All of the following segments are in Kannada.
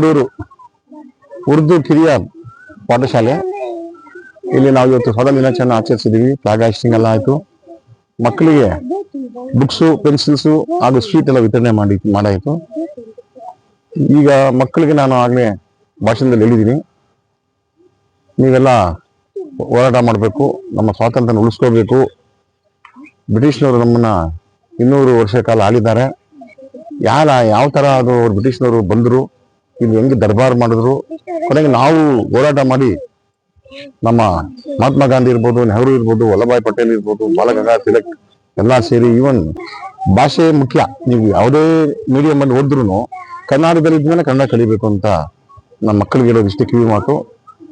ಕಲ್ಲೂರು ಉರ್ದು ಕಿರಿಯ ಪಾಠಶಾಲೆ. ಇಲ್ಲಿ ನಾವು ಇವತ್ತು ಸ್ವಾತಂತ್ರ್ಯ ದಿನಾಚರಣೆ ಆಚರಿಸಿದೀವಿ. ಫ್ಲಾಗ್ ಹಾಸ್ಟಿಂಗ್ ಎಲ್ಲ ಆಯ್ತು. ಮಕ್ಕಳಿಗೆ ಬುಕ್ಸು, ಪೆನ್ಸಿಲ್ಸು ಹಾಗೂ ಸ್ವೀಟ್ ಎಲ್ಲ ವಿತರಣೆ ಮಾಡಿ, ಮಾಡಾಯಿತು. ಈಗ ಮಕ್ಕಳಿಗೆ ನಾನು ಆಗ್ಲೇ ಭಾಷಣದಲ್ಲಿ ಹೇಳಿದ್ದೀನಿ. ನೀವೆಲ್ಲ ಹೋರಾಟ ಮಾಡಬೇಕು, ನಮ್ಮ ಸ್ವಾತಂತ್ರ್ಯ ಉಳಿಸ್ಕೋಬೇಕು ಬ್ರಿಟಿಷ್ನವರು ನಮ್ಮನ್ನ ಇನ್ನೂರು ವರ್ಷ ಕಾಲ ಆಳಿದ್ದಾರೆ. ಯಾರ, ಯಾವ ತರ ಅದು ಅವ್ರು ಬ್ರಿಟಿಷ್ನವರು ಬಂದರು ಇಲ್ಲಿ ಹೆಂಗೆ ದರ್ಬಾರ್ ಮಾಡಿದ್ರು? ಕೊನೆಗೆ ನಾವು ಹೋರಾಟ ಮಾಡಿ ನಮ್ಮ ಮಹಾತ್ಮ ಗಾಂಧಿ ಇರ್ಬೋದು, ನೆಹರು ಇರ್ಬೋದು ವಲ್ಲಭಾಯಿ ಪಟೇಲ್ ಇರ್ಬೋದು ಬಾಲಗಂಗಾ ತಿಲಕ್ ಎಲ್ಲ ಸೇರಿ ಈವನ್ ಭಾಷೆ ಮುಖ್ಯ. ನೀವು ಯಾವುದೇ ಮೀಡಿಯಂ ಅಲ್ಲಿ ಓದಿದ್ರು ಕನ್ನಡದಲ್ಲಿ ಇದ್ಮೇಲೆ ಕನ್ನಡ ಕಲಿಬೇಕು ಅಂತ ನಮ್ಮ ಮಕ್ಕಳಿಗೆ ಇಷ್ಟೇ ಕಿವಿ ಮಾತು.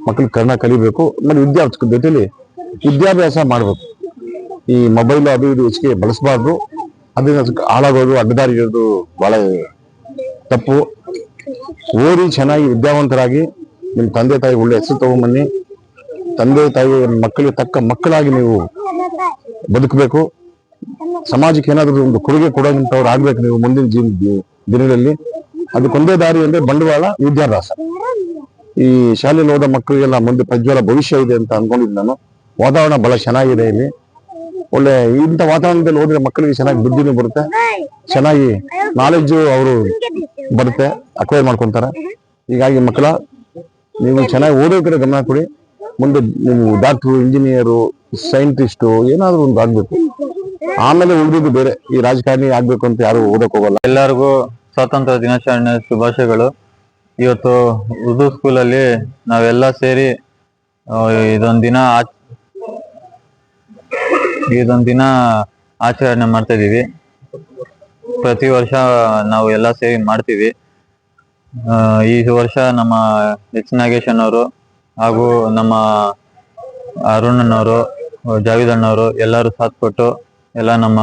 ಮಕ್ಕಳಿಗೆ ಕನ್ನಡ ಕಲಿಬೇಕು, ಆಮೇಲೆ ವಿದ್ಯಾಭ್ಯಾಸ ಜೊತೆಯಲ್ಲಿ ವಿದ್ಯಾಭ್ಯಾಸ ಮಾಡಬೇಕು. ಈ ಮೊಬೈಲ್ ಅದು ಇದು ಹೆಚ್ಚಿಗೆ ಬಳಸಬಾರ್ದು. ಅದನ್ನು ಹಾಳಾಗೋದು ಅಡ್ಡದಾರಿ ಇರೋದು ಬಹಳ ತಪ್ಪು. ಓದಿ ಚೆನ್ನಾಗಿ ವಿದ್ಯಾವಂತರಾಗಿ ನಿಮ್ಮ ತಂದೆ ತಾಯಿ ಒಳ್ಳೆ ಹೆಸರು ತಗೊಂಬನ್ನಿ. ತಂದೆ ತಾಯಿ ಮಕ್ಕಳಿಗೆ ತಕ್ಕ ಮಕ್ಕಳಾಗಿ ನೀವು ಬದುಕಬೇಕು. ಸಮಾಜಕ್ಕೆ ಏನಾದರೂ ಒಂದು ಕೊಡುಗೆ ಕೊಡೋಂಥವ್ರು ಆಗ್ಬೇಕು ನೀವು ಮುಂದಿನ ಜೀವನ ದಿನಗಳಲ್ಲಿ ಅದಕ್ಕೊಂದೇ ದಾರಿ ಅಂದ್ರೆ ಬಂಡವಾಳ ವಿದ್ಯಾಭ್ಯಾಸ. ಈ ಶಾಲೆಯಲ್ಲಿ ಹೋದ ಮಕ್ಕಳಿಗೆಲ್ಲ ಮುಂದೆ ಪ್ರಜ್ವಲ ಭವಿಷ್ಯ ಇದೆ ಅಂತ ಅನ್ಕೊಂಡಿದ್ದು ನಾನು. ವಾತಾವರಣ ಬಹಳ ಚೆನ್ನಾಗಿದೆ ಇಲ್ಲಿ. ಒಳ್ಳೆ ಇಂಥ ವಾತಾವರಣದಲ್ಲಿ ಹೋದ್ರೆ ಮಕ್ಕಳಿಗೆ ಚೆನ್ನಾಗಿ ಬುದ್ಧಿನೂ ಬರುತ್ತೆ. ಚೆನ್ನಾಗಿ ನಾಲೆಡ್ಜು ಅವರು ಬರುತ್ತೆ ಅಕ್ವೈರ್ ಮಾಡ್ಕೊಂತಾರೆ. ಹೀಗಾಗಿ ಮಕ್ಕಳ, ನೀವು ಚೆನ್ನಾಗಿ ಓದೋ ಕಡೆ ಗಮನ ಕೊಡಿ. ಮುಂದೆ ನೀವು ಡಾಕ್ಟ್ರು ಇಂಜಿನಿಯರು ಸೈಂಟಿಸ್ಟು ಏನಾದರೂ ಒಂದು ಆಗ್ಬೇಕು. ಆಮೇಲೆ ಉಳಿದಿದ್ದು ಬೇರೆ. ಈ ರಾಜಕಾರಣಿ ಆಗ್ಬೇಕು ಅಂತ ಯಾರು ಓದಕ್ ಹೋಗಲ್ಲ. ಎಲ್ಲರಿಗೂ ಸ್ವಾತಂತ್ರ್ಯ ದಿನಾಚರಣೆ ಶುಭಾಶಯಗಳು. ಇವತ್ತು ಉರ್ದು ಸ್ಕೂಲಲ್ಲಿ ನಾವೆಲ್ಲ ಸೇರಿ ಇದೊಂದು ದಿನ ಇದೊಂದ್ ದಿನ ಆಚರಣೆ ಮಾಡ್ತಾ ಇದೀವಿ ಪ್ರತಿ ವರ್ಷ ನಾವು ಎಲ್ಲ ಸೇರಿ ಮಾಡ್ತೀವಿ. ಈ ವರ್ಷ ನಮ್ಮ ಎಚ್ ನಾಗೇಶನ್ ಅವರು ಹಾಗೂ ನಮ್ಮ ಅರುಣನವರು ಜಾವಿದ್ ಅಣ್ಣವರು ಎಲ್ಲರೂ ಸಾಥ್ ಕೊಟ್ಟು ಎಲ್ಲ ನಮ್ಮ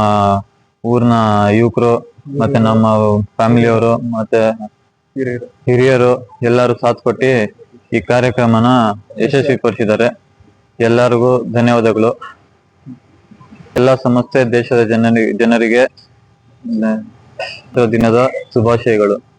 ಊರಿನ ಯುವಕರು ಮತ್ತೆ ನಮ್ಮ ಫ್ಯಾಮಿಲಿಯವರು ಮತ್ತೆ ಹಿರಿಯರು ಎಲ್ಲರೂ ಸಾಥ್ ಕೊಟ್ಟು ಈ ಕಾರ್ಯಕ್ರಮನ ಯಶಸ್ವಿಪಡಿಸಿದ್ದಾರೆ ಎಲ್ಲರಿಗೂ ಧನ್ಯವಾದಗಳು. ಎಲ್ಲ ಸಂಸ್ಥೆ ದೇಶದ ಜನರಿಗೆ ಜನರಿಗೆ ದಿನದ ಶುಭಾಶಯಗಳು.